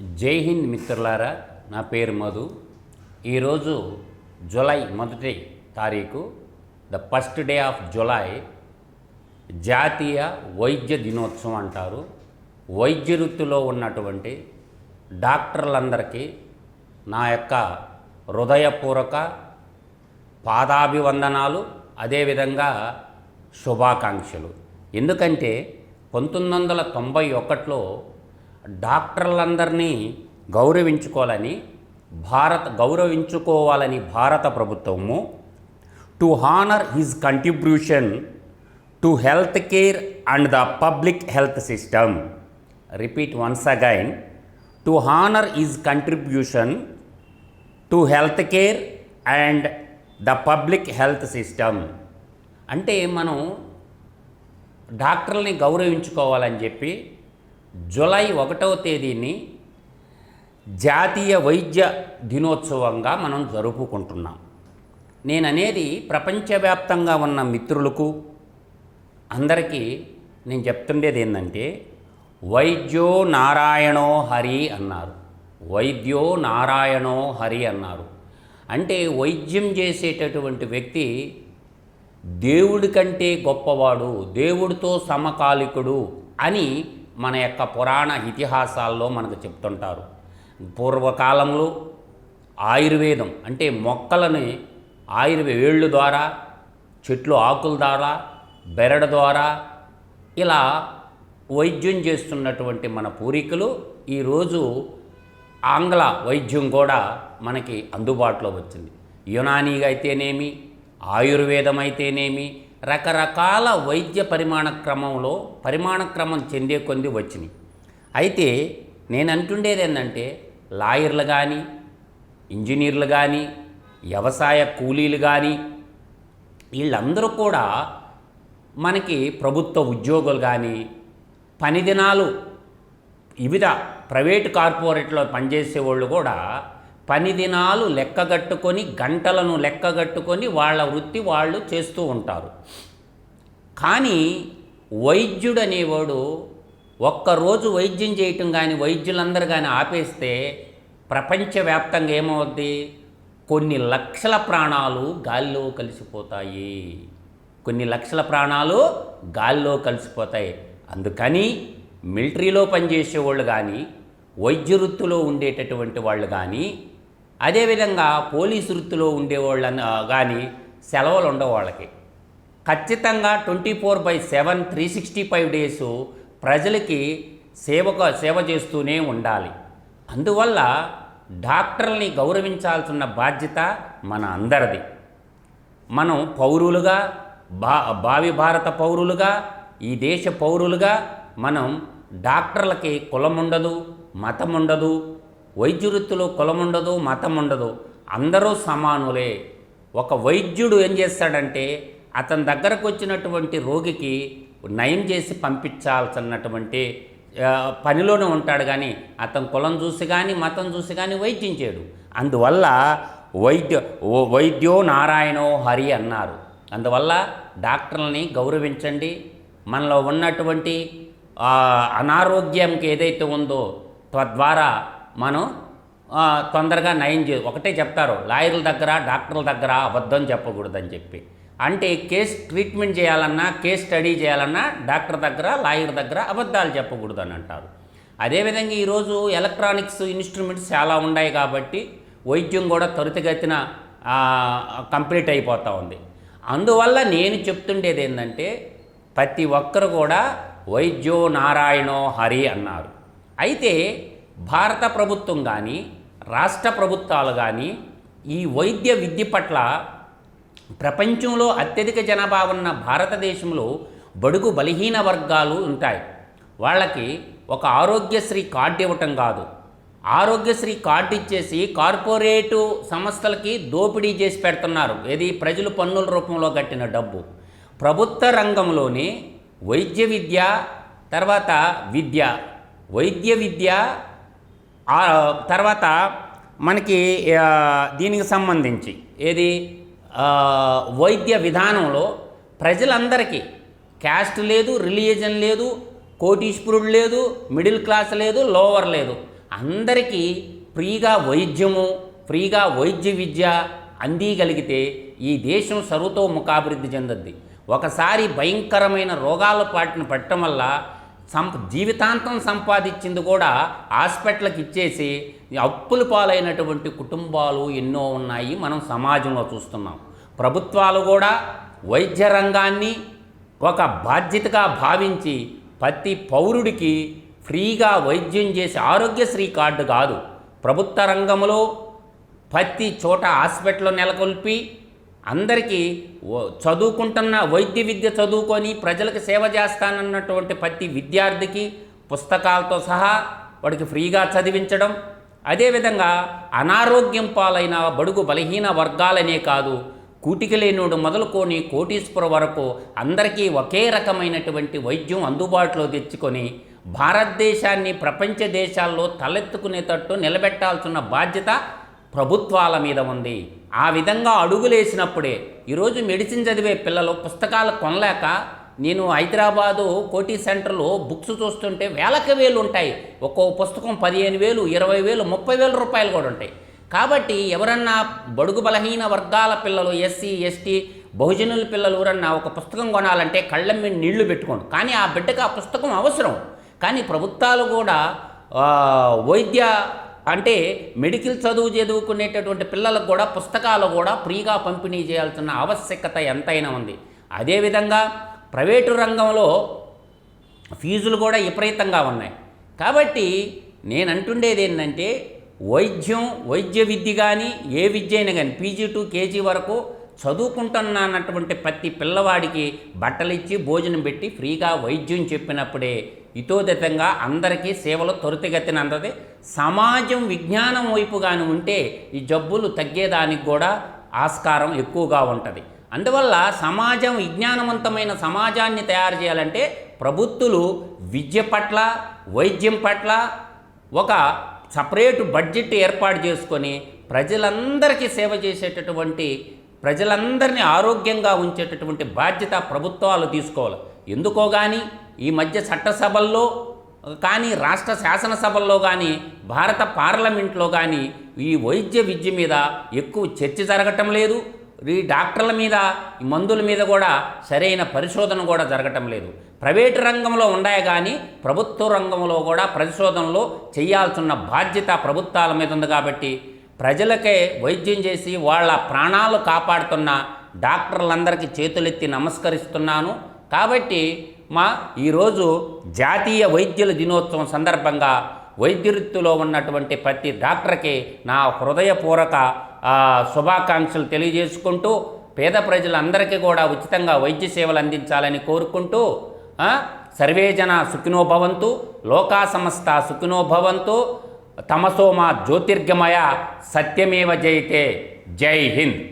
జై హింద్ మిత్రులారా నా పేరు మధు. ఈరోజు జులై మొదటి తారీఖు the first day of July జాతీయ వైద్య దినోత్సవం అంటారు. వైద్య వృత్తిలో ఉన్నటువంటి డాక్టర్లందరికీ నా యొక్క హృదయపూర్వక పాదాభివందనాలు అదేవిధంగా శుభాకాంక్షలు. ఎందుకంటే పంతొమ్మిది వందల తొంభై ఒకటిలో డాక్టర్లందరినీ గౌరవించుకోవాలని భారత గౌరవించుకోవాలని భారత ప్రభుత్వము to honour his contribution to health care and the public health system. Repeat once again. To honour his contribution to health care and the public health system. అంటే మనం డాక్టర్లని గౌరవించుకోవాలని చెప్పి జూలై ఒకటవ తేదీని జాతీయ వైద్య దినోత్సవంగా మనం జరుపుకుంటున్నాం. నేను అనేది ప్రపంచవ్యాప్తంగా ఉన్న మిత్రులకు అందరికీ నేను చెప్తుండేది ఏంటంటే వైద్యో నారాయణో హరి అన్నారు. వైద్యో నారాయణో హరి అన్నారు. అంటే వైద్యం చేసేటటువంటి వ్యక్తి దేవుడి కంటే గొప్పవాడు దేవుడితో సమకాలికుడు అని మన యొక్క పురాణ ఇతిహాసాల్లో మనకు చెప్తుంటారు. పూర్వకాలంలో ఆయుర్వేదం అంటే మొక్కలని ఆయుర్వే వేళ్ళు ద్వారా చెట్లు ఆకుల ద్వారా బెరడ ద్వారా ఇలా వైద్యం చేస్తున్నటువంటి మన పూర్వీకులు ఈరోజు ఆంగ్ల వైద్యం కూడా మనకి అందుబాటులో వచ్చింది. యునానీగా అయితేనేమి ఆయుర్వేదం అయితేనేమి రకరకాల వైద్య పరిమాణ క్రమంలో పరిమాణ క్రమం చెందే కొంది వచ్చినాయి. అయితే నేను అంటుండేది ఏంటంటే లాయర్లు కానీ ఇంజనీర్లు కానీ వ్యవసాయ కూలీలు కానీ వీళ్ళందరూ కూడా మనకి ప్రభుత్వ ఉద్యోగులు కానీ పని దినాలు వివిధ ప్రైవేట్ కార్పొరేట్లో పనిచేసే వాళ్ళు కూడా పని దినాలు లెక్కగట్టుకొని గంటలను లెక్కగట్టుకొని వాళ్ళ వృత్తి వాళ్ళు చేస్తూ ఉంటారు. కానీ వైద్యుడు అనేవాడు ఒక్కరోజు వైద్యం చేయటం కానీ వైద్యులందరూ కానీ ఆపేస్తే ప్రపంచవ్యాప్తంగా ఏమవుద్ది? కొన్ని లక్షల ప్రాణాలు గాలిలో కలిసిపోతాయి. కొన్ని లక్షల ప్రాణాలు గాలిలో కలిసిపోతాయి. అందుకని మిలిటరీలో పనిచేసే వాళ్ళు కానీ వైద్య వృత్తిలో ఉండేటటువంటి వాళ్ళు కానీ అదేవిధంగా పోలీసు వృత్తిలో ఉండేవాళ్ళ కానీ సెలవులు ఉండవు వాళ్ళకి. ఖచ్చితంగా twenty four by seven three sixty five days ప్రజలకి సేవక సేవ చేస్తూనే ఉండాలి. అందువల్ల డాక్టర్ని గౌరవించాల్సిన బాధ్యత మన అందరిది. మనం పౌరులుగా బా భావి భారత పౌరులుగా ఈ దేశ పౌరులుగా మనం డాక్టర్లకి కులం ఉండదు మతం ఉండదు వైద్య వృత్తిలో కులం ఉండదు మతం ఉండదు అందరూ సమానులే. ఒక వైద్యుడు ఏం చేస్తాడంటే అతని దగ్గరకు వచ్చినటువంటి రోగికి నయం చేసి పంపించాల్సినటువంటి పనిలోనే ఉంటాడు కానీ అతను కులం చూసి కానీ మతం చూసి కానీ వైద్యం చేయడు. అందువల్ల వైద్య వైద్యో నారాయణో హరి అన్నారు. అందువల్ల డాక్టర్లని గౌరవించండి. మనలో ఉన్నటువంటి అనారోగ్యంకి ఏదైతే ఉందో తద్వారా మనం తొందరగా నయం చే ఒకటే చెప్తారు లాయర్ల దగ్గర డాక్టర్ల దగ్గర అబద్ధం చెప్పకూడదని చెప్పి. అంటే కేస్ ట్రీట్మెంట్ చేయాలన్నా కేస్ స్టడీ చేయాలన్నా డాక్టర్ దగ్గర లాయర్ దగ్గర అబద్ధాలు చెప్పకూడదు అని అంటారు. అదేవిధంగా ఈరోజు ఎలక్ట్రానిక్స్ ఇన్స్ట్రుమెంట్స్ చాలా ఉన్నాయి కాబట్టి వైద్యం కూడా త్వరితగతిన కంప్లీట్ అయిపోతూ ఉంది. అందువల్ల నేను చెప్తుండేది ఏంటంటే ప్రతి ఒక్కరు కూడా వైద్యో నారాయణో హరి అన్నారు. అయితే భారత ప్రభుత్వం కానీ రాష్ట్ర ప్రభుత్వాలు కానీ ఈ వైద్య విద్య పట్ల ప్రపంచంలో అత్యధిక జనాభా ఉన్న భారతదేశంలో బడుగు బలహీన వర్గాలు ఉంటాయి. వాళ్ళకి ఒక ఆరోగ్యశ్రీ కార్డు ఇవ్వటం కాదు. ఆరోగ్యశ్రీ కార్డు ఇచ్చేసి కార్పొరేటు సంస్థలకి దోపిడీ చేసి పెడుతున్నారు. ఏది? ప్రజలు పన్నుల రూపంలో కట్టిన డబ్బు. ప్రభుత్వ రంగంలోని వైద్య విద్య తర్వాత విద్య. వైద్య విద్య తర్వాత మనకి దీనికి సంబంధించి ఏది? వైద్య విధానంలో ప్రజలందరికీ క్యాస్ట్ లేదు రిలీజన్ లేదు కోటీశ్వరుడు లేదు మిడిల్ క్లాస్ లేదు లోవర్ లేదు. అందరికీ ఫ్రీగా వైద్యము ఫ్రీగా వైద్య విద్య అందిగలిగితే ఈ దేశం సర్వతోముఖాభివృద్ధి చెందుద్ది. ఒకసారి భయంకరమైన రోగాల పాటిని పట్టడం వల్ల సంప జీవితాంతం సంపాదించింది కూడా హాస్పిటల్కి ఇచ్చేసి అప్పుల పాలైనటువంటి కుటుంబాలు ఎన్నో ఉన్నాయి మనం సమాజంలో చూస్తున్నాం. ప్రభుత్వాలు కూడా వైద్య రంగాన్ని ఒక బాధ్యతగా భావించి ప్రతి పౌరుడికి ఫ్రీగా వైద్యం చేసే ఆరోగ్యశ్రీ కార్డు కాదు. ప్రభుత్వ రంగంలో ప్రతి చోట హాస్పిటల్ నెలకొల్పి అందరికీ చదువుకుంటున్న వైద్య విద్య చదువుకొని ప్రజలకు సేవ చేస్తానన్నటువంటి ప్రతి విద్యార్థికి పుస్తకాలతో సహా వాడికి ఫ్రీగా చదివించడం అదేవిధంగా అనారోగ్యం పాలైన బడుగు బలహీన వర్గాలనే కాదు కూటికి లేనుడు మొదలుకొని కోటీశ్వర వరకు అందరికీ ఒకే రకమైనటువంటి వైద్యం అందుబాటులో తెచ్చుకొని భారతదేశాన్ని ప్రపంచ దేశాల్లో తలెత్తుకునేటట్టు నిలబెట్టాల్సిన బాధ్యత ప్రభుత్వాల మీద ఉంది. ఆ విధంగా అడుగులేసినప్పుడే ఈరోజు మెడిసిన్ చదివే పిల్లలు పుస్తకాలు కొనలేక నేను హైదరాబాదు కోటి సెంటర్లో బుక్స్ చూస్తుంటే వేలకు వేలు ఉంటాయి. ఒక్కో పుస్తకం పదిహేను వేలు ఇరవై వేలు ముప్పై వేల రూపాయలు కూడా ఉంటాయి. కాబట్టి ఎవరన్నా బడుగు బలహీన వర్గాల పిల్లలు ఎస్సీ ఎస్టీ బహుజనుల పిల్లలు ఎవరన్నా ఒక పుస్తకం కొనాలంటే కళ్ళ మీద నీళ్ళు పెట్టుకోండి. కానీ ఆ బిడ్డకు ఆ పుస్తకం అవసరం. కానీ ప్రభుత్వాలు కూడా వైద్య అంటే మెడికల్ చదువు చదువుకునేటటువంటి పిల్లలకు కూడా పుస్తకాలు కూడా ఫ్రీగా పంపిణీ చేయాల్సిన ఆవశ్యకత ఎంతైనా ఉంది. అదేవిధంగా ప్రైవేటు రంగంలో ఫీజులు కూడా విపరీతంగా ఉన్నాయి. కాబట్టి నేను అంటుండేది ఏంటంటే వైద్యం వైద్య విద్య కానీ ఏ విద్య అయినా కానీ పీజీ టు కేజీ వరకు చదువుకుంటున్నానటువంటి ప్రతి పిల్లవాడికి బట్టలు ఇచ్చి భోజనం పెట్టి ఫ్రీగా వైద్యం చెప్పినప్పుడే ఇతోదితంగా అందరికీ సేవలు త్వరితగతిన అందది సమాజం విజ్ఞానం వైపు కానీ ఉంటే ఈ జబ్బులు తగ్గేదానికి కూడా ఆస్కారం ఎక్కువగా ఉంటుంది. అందువల్ల సమాజం విజ్ఞానవంతమైన సమాజాన్ని తయారు చేయాలంటే ప్రభుత్వాలు విద్య పట్ల వైద్యం పట్ల ఒక సపరేటు బడ్జెట్ ఏర్పాటు చేసుకొని ప్రజలందరికీ సేవ చేసేటటువంటి ప్రజలందరినీ ఆరోగ్యంగా ఉంచేటటువంటి బాధ్యత ప్రభుత్వాలు తీసుకోవాలి. ఎందుకో కానీ ఈ మధ్య చట్టసభల్లో కానీ రాష్ట్ర శాసనసభల్లో కానీ భారత పార్లమెంట్లో కానీ ఈ వైద్య విద్య మీద ఎక్కువ చర్చ జరగటం లేదు. ఈ డాక్టర్ల మీద ఈ మందుల మీద కూడా సరైన పరిశోధన కూడా జరగటం లేదు. ప్రైవేటు రంగంలో ఉన్నాయి కానీ ప్రభుత్వ రంగంలో కూడా పరిశోధనలు చేయాల్సిన బాధ్యత ప్రభుత్వాల మీద ఉంది కాబట్టి ప్రజలకే వైద్యం చేసి వాళ్ళ ప్రాణాలు కాపాడుతున్న డాక్టర్లందరికీ చేతులెత్తి నమస్కరిస్తున్నాను. కాబట్టి మా ఈరోజు జాతీయ వైద్యుల దినోత్సవం సందర్భంగా వైద్య వృత్తిలో ఉన్నటువంటి ప్రతి డాక్టర్కి నా హృదయపూర్వక శుభాకాంక్షలు తెలియజేసుకుంటూ పేద ప్రజలందరికీ కూడా ఉచితంగా వైద్య సేవలు అందించాలని కోరుకుంటూ సర్వేజన సుఖినోభవంతు లోకా సమస్త సుఖినోభవంతు తమసోమా జ్యోతిర్గమయ సత్యమేవ జయతే. జై హింద్.